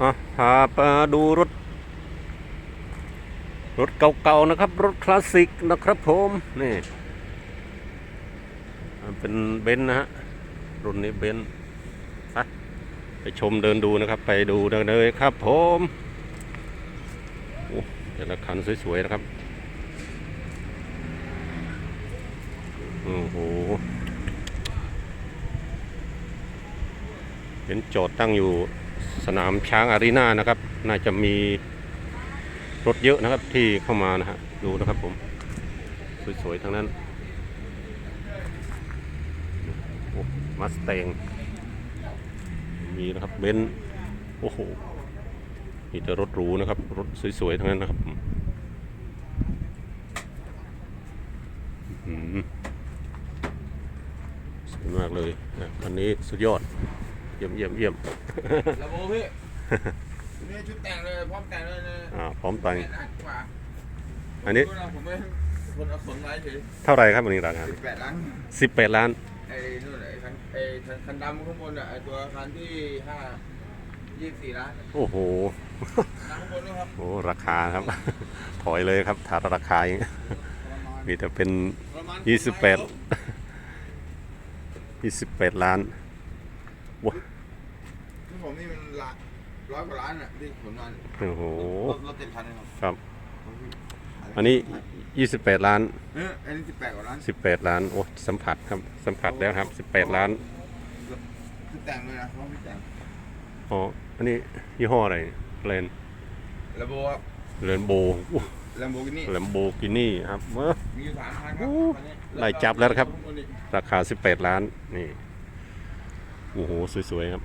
อะพาไปดูรถ รถเก่าๆนะครับ รถคลาสสิกนะครับผมนี่เป็นเบนซ์นะฮะรุ่นนี้เบนซ์ไปไปชมเดินดูนะครับ ไปดูเดินเลยครับผมโอ้แต่ละคันสวยๆนะครับโอ้โหเป็นจทย์ตั้งอยู่ สนามช้างอารีนานะครับ น่าจะมีรถเยอะนะครับที่เข้ามานะฮะดูนะครับผม สวยๆทั้งนั้นมัสเตงมีนะครับเบนซ์โอ้โหมีแต่รถหรูนะครับ รถสวยๆทั้งนั้นนะครับอื้อหือสวยมากเลยนะคันนี้สุดยอด เยี่ยมเยี่ยมเยี่ยมระโบพี่นี่ชุดแต่งเลยพร้อมแต่งเลยนะอ่าพร้อมแต่งแปดล้านกว่าอันนี้ผมดูะผมไม่คนเอาขนไว้เฉยเท่าไหร่ครับวันนี้ราคาสิบแปดล้านสิบแปดล้านไอ้นู่นไอ้คันไอ้คันคันดำข้างบนอะไอ้ตัวคันที่ห้ายี่สิบสี่ล้านโอ้โหข้างบนด้วยครับโอ้ราคาครับ ถอยเลยครับถ้าราคาอย่างนี้มีแต่เป็นประมาณ ยี่สิบแปดยี่สิบแปดล้านที่ผมนี่มันละร้อยกว่าล้านอะที่ขนมาโอ้โหรถรถเจ็ดพันนะครับครับ อันนี้ยี่สิบแปดล้านเอออันนี้สิบแปดกว่าล้านสิบแปดล้านโอ้สัมผัสครับสัมผัสแล้วครับสิบแปดล้านชุดแต่งเลยนะพร้อมชุดแต่งอ๋ออันนี้ยี่ห้ออะไรเลนระโบครับเลนโบแลมโบกินี่แลมโบกินี่ครับเมื่อมีอยู่สามคันครัโอ้คันนี้ได้จับแล้วนะครับข้างนอีกราคาสิบแปดล้านนี่ โอ้โห สวย ๆ ครับ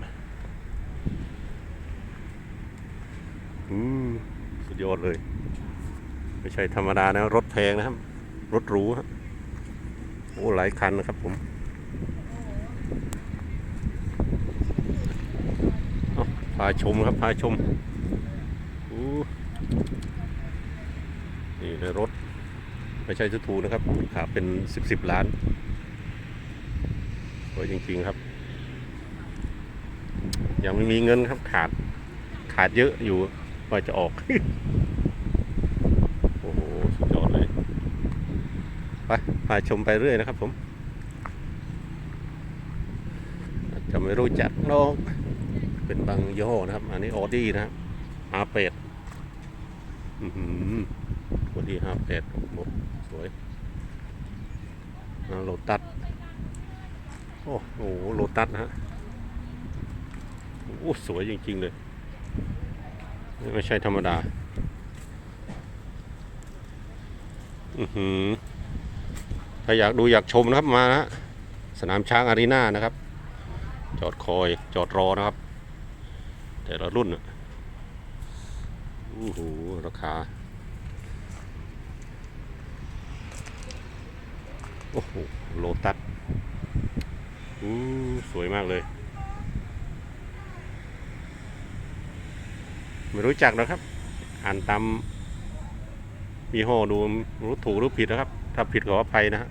อืม สุดยอดเลย ไม่ใช่ธรรมดานะ รถแพงนะครับ รถหรูครับโอ้หลายคันนะครับผมพาชมครับ พาชมอู้นี่ในรถ ไม่ใช่ทูนะครับขาเป็นสิบสิบล้านสวยจริง ๆ ครับ ยังไม่มีเงินครับขาดขาดเยอะอยู่ว่าจะออก โอ้โห สุดยอดเลย ไปพาชมไปเรื่อยนะครับผม จะไม่รู้จักน้องเป็นบางยี่ห้อนะครับ อันนี้ออดี้นะครับอาเป็ดอือหือออดี้อาเป็ดหมดสวยโลตัส โอ้โห โลตัสนะฮะ โอ้สวยจริง ๆ เลย ไม่ใช่ธรรมดา อือหือ ถ้าอยากดูอยากชมนะครับมานะฮะสนามช้างอารีนานะครับ จอดคอยจอดรอนะครับ แต่ละรุ่นอะโอ้โหราคา โอ้โห โลตัสอู้สวยมากเลย ไม่รู้จักนะครับ อ่านตามมีห้อดูรู้ถูกหรือผิดนะครับ ถ้าผิดขออภัยนะฮะ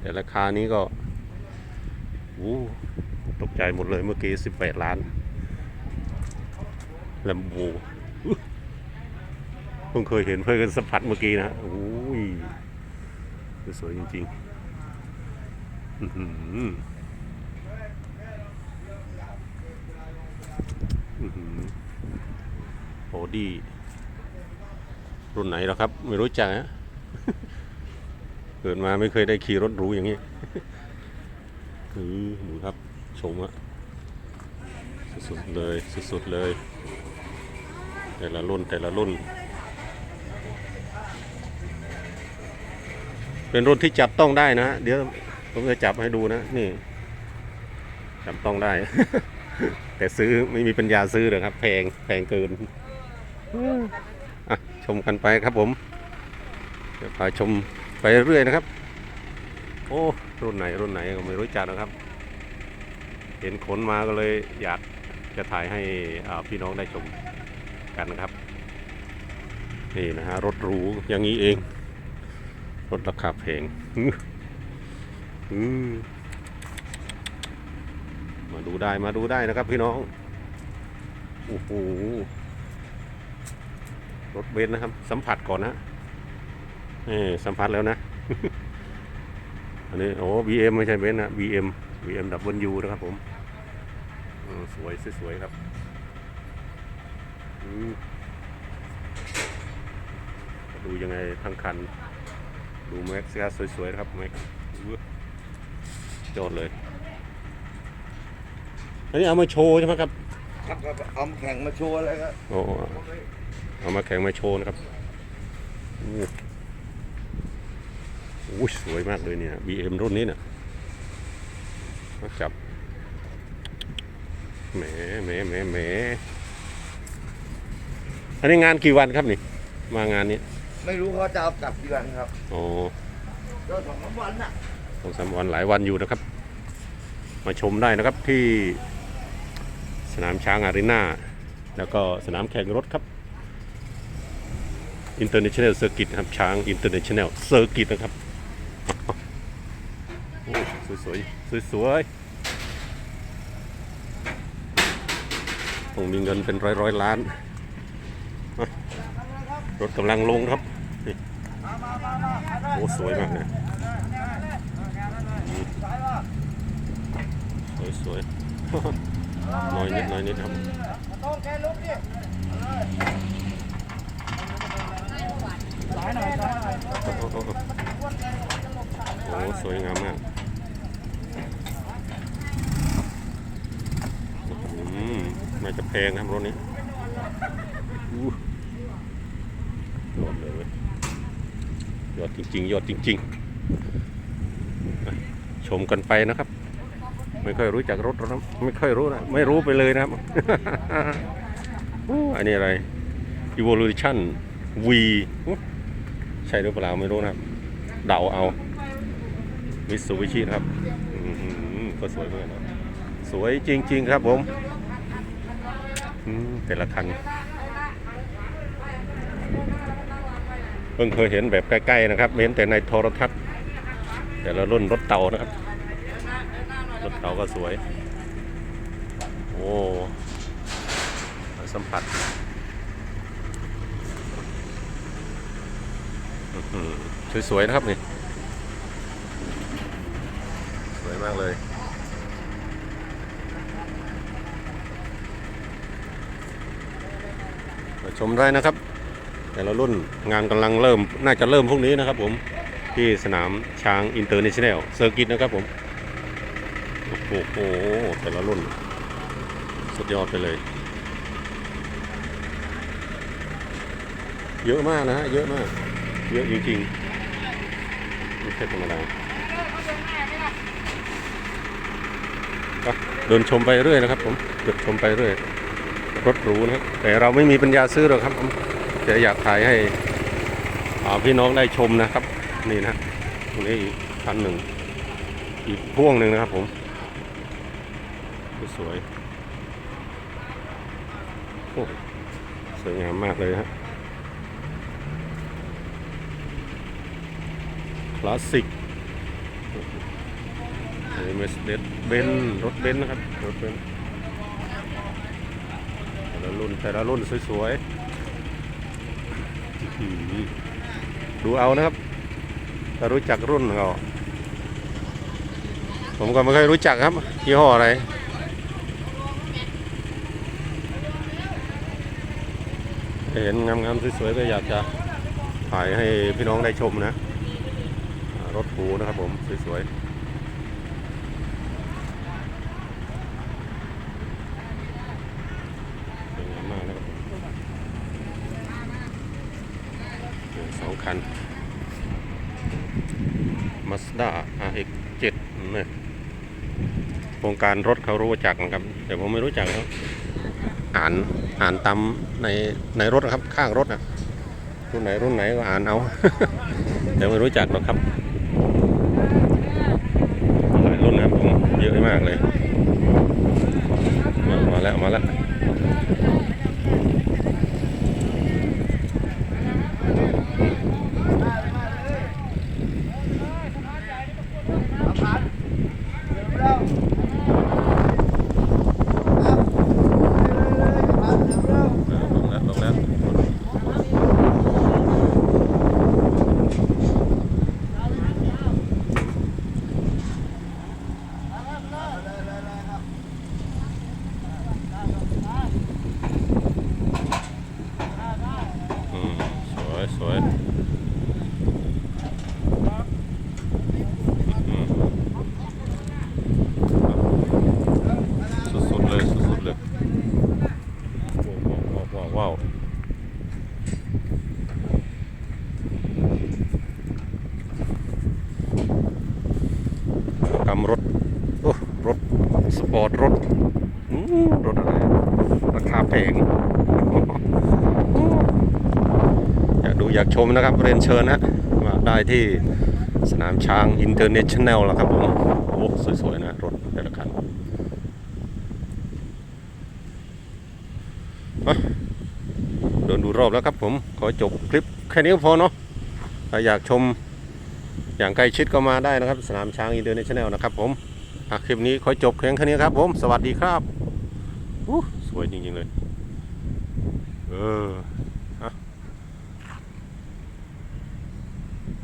แต่ราคานี้ก็อู้ตกใจหมดเลยเมื่อกี้สิบแปดล้านลมโบเพิ่งเคยเห็นเพื่อนกันสัมผัสเมื่อกี้นะฮะโอ้ยสวยจริงๆ อื้อหืออื้อหือโอดี รุ่นไหนหรอครับ ไม่รู้จักฮะเกิดมาไม่เคยได้ขี่รถหรูอย่างนี้คือดูครับ ชมอะสุดๆเลย สุดๆเลย แต่ละรุ่นแต่ละรุ่น เป็นรุ่นที่จับต้องได้นะ เดี๋ยวผมจะจับให้ดูนะ นี่ จับต้องได้ แต่ซื้อไม่มีปัญญาซื้อเลยครับ แพงแพงเกิน อะชมกันไปครับผมเดี๋ยวพาชมไปเรื่อยนะครับ โอ้รุ่นไหนรุ่นไหนก็ไม่รู้จักนะครับ เห็นขนมาก็เลยอยากจะถ่ายให้พี่น้องได้ชมกันนะครับนี่นะฮะรถหรูอย่างนี้เอง รถราคาแพงมาดูได้มาดูได้นะครับพี่น้องโอ้โห รถเบนซ์นะครับ สัมผัสก่อนนะนี่สัมผัสแล้วนะ อันนี้โอ้ BM ไม่ใช่เบนซ์นะ BM BM ดับเบิลยูนะครับผมอืมสวยสวยๆครับอืมดูยังไงทั้งคัน ดูแม็กซ์สวยๆนะครับแม็กซ์ยอดเลย อันนี้เอามาโชว์ใช่ไหมครับ ครับครับเอาแข่งมาโชว์อะไรครับโอ้ เอามาแข่งมาโชว์นะครับโอ้โหสวยมากเลยเนี่ย BM รุ่นนี้เนี่ยมาจับแหมแหมแหมแหมอันนี้งานกี่วันครับนี่ มางานนี้ ไม่รู้เขาจะเอากลับกี่วันครับอ๋อก็สองสามวันน่ะสองสามวันหลายวันอยู่นะครับ มาชมได้นะครับที่สนามช้างอารีนาแล้วก็สนามแข่งรถครับ International Circuit นะครับ ช้าง International Circuit นะครับโอ้สวยสวยสวยๆต้องมีเงินเป็นร้อยร้อยล้าน รถกำลังลงครับโอ้สวยมากเลยสวยสวยน้อยนิดน้อยนิดครับ โอ้สวยงามมากอืมน่าจะแพงนะรถนี้ยอดเลยยอดจริงๆยอดจริง ๆ ชมกันไปนะครับ ไม่ค่อยรู้จักรถนะไม่ค่อยรู้นะไม่รู้ไปเลยนะครับอันนี้อะไร Evolution V ใช่หรือเปล่าไม่รู้นะครับเดาเอามิสูบิชินะครับอื้อหือก็สวยเหมือนกันสวยจริง ๆ ครับผมอืมแต่ละคันเพิ่งเคยเห็นแบบใกล้ ๆ นะครับ เห็นแต่ในโทรทัศน์ แต่ละรุ่นรถเต่านะครับ รถเต่าก็สวย โอ้สัมผัสอื้อหือ สวยๆนะครับนี่ สวยมากเลยชมได้นะครับ แต่ละรุ่นงานกำลังเริ่มน่าจะเริ่มพรุ่งนี้นะครับผมที่สนามช้างอินเตอร์เนชั่นแนลเซอร์กิตนะครับผม โอ้โห แต่ละรุ่น สุดยอดไปเลย เยอะมากนะฮะ เยอะมาก เยอะจริงๆไม่ใช่ธรรมดาก็เดินชมไปเรื่อยนะครับผมเดินชมไปเรื่อยรถหรูนะครับแต่เราไม่มีปัญญาซื้อหรอกครับผมแต่อยากถ่ายให้พี่น้องได้ชมนะครับ นี่นะตรงนี้อีกคันหนึ่งอีกพ่วงหนึ่งนะครับผมสวยโอ้สวยงามมากเลยฮะ คลาสสิกเมสเดสเบนรถเบนซ์นะครับ รถเบนซ์แต่ละรุ่นแต่ละรุ่นสวยๆ ดูเอานะครับถ้ารู้จักรุ่นก็ผมก็ไม่เคยรู้จักครับยี่ห้ออะไรเห็นงามๆสวยๆก็อยากจะถ่ายให้พี่น้องได้ชมนะ รถหูนะครับผม สวยๆสวยงามมากนะครับสองคัน Mazda RX-7 เนี่ยโครงการรถเขารู้จักนะครับ แต่ผมไม่รู้จักครับ อ่านอ่านตามในในรถนะครับ ข้างรถนะรุ่นไหนรุ่นไหนก็อ่านเอา แต่ไม่รู้จักหรอกครับหลายรุ่นนะครับผม เยอะมากเลย มาแล้วมาแล้ว ยสวยสุดๆเลยสุดๆเลยว้าวว้าวกำรถโอ้รถ สปอร์ตรถรถอะไร ราคาแพง ดูอยากชมนะครับเรียนเชิญนะมาได้ที่สนามช้างอินเตอร์เนชั่นแนลแล้วครับผมโอ้สวยๆนะรถแต่ละคันเดินดูรอบแล้วครับผมขอจบคลิปแค่นี้พอเนาะถ้าอยากชมอย่างใกล้ชิดก็มาได้นะครับ สนามช้างอินเตอร์เนชั่นแนลนะครับผมคลิปนี้ขอจบเพียงแค่นี้ครับผม สวัสดีครับสวยจริงๆเลย เออ